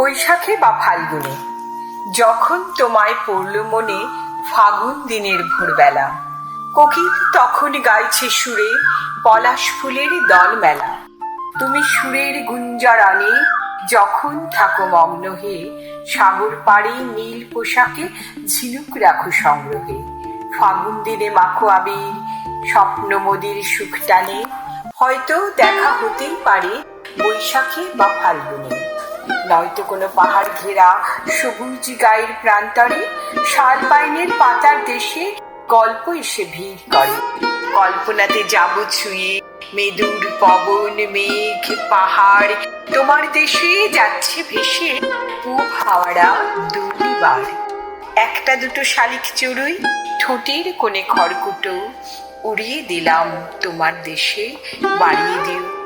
বৈশাখে বা ফাল্গুনে, যখন তোমায় পড়ল মনে ফাগুন দিনের ভোরবেলা। কোকিল তখন গাইছে সুরে পলাশ ফুলের দল মেলা তুমি সুরের গুঞ্জরানে যখন থাকো মগ্ন হে সাগর পাড়ে নীল পোশাকে ঝিনুক রাখো সংগ্রহে। ফাগুন দিনে মাখো আবির, স্বপ্ন মোদির সুখ টানে। হয়তো দেখা হতেই পারে বৈশাখে বা ফাল্গুনে। নয়তো কোনো পাহাড় ঘেরা সবুজ গায়ের প্রান্তরে শাল পাইনের পাতার দেশে গল্প এসে ভিড় করে। কল্পনাতে যাব ছুঁয়ে মেদুর পবন, মেঘ, পাহাড়। তোমার দেশে যাচ্ছে ভেসে পূব হাওড়া দুর্নিবার একটা দুটো শালিক চড়ুই ঠোঁটের কোণে খড়কুটো উড়িয়ে দিলাম তোমার দেশে বাড়িয়ে দিও।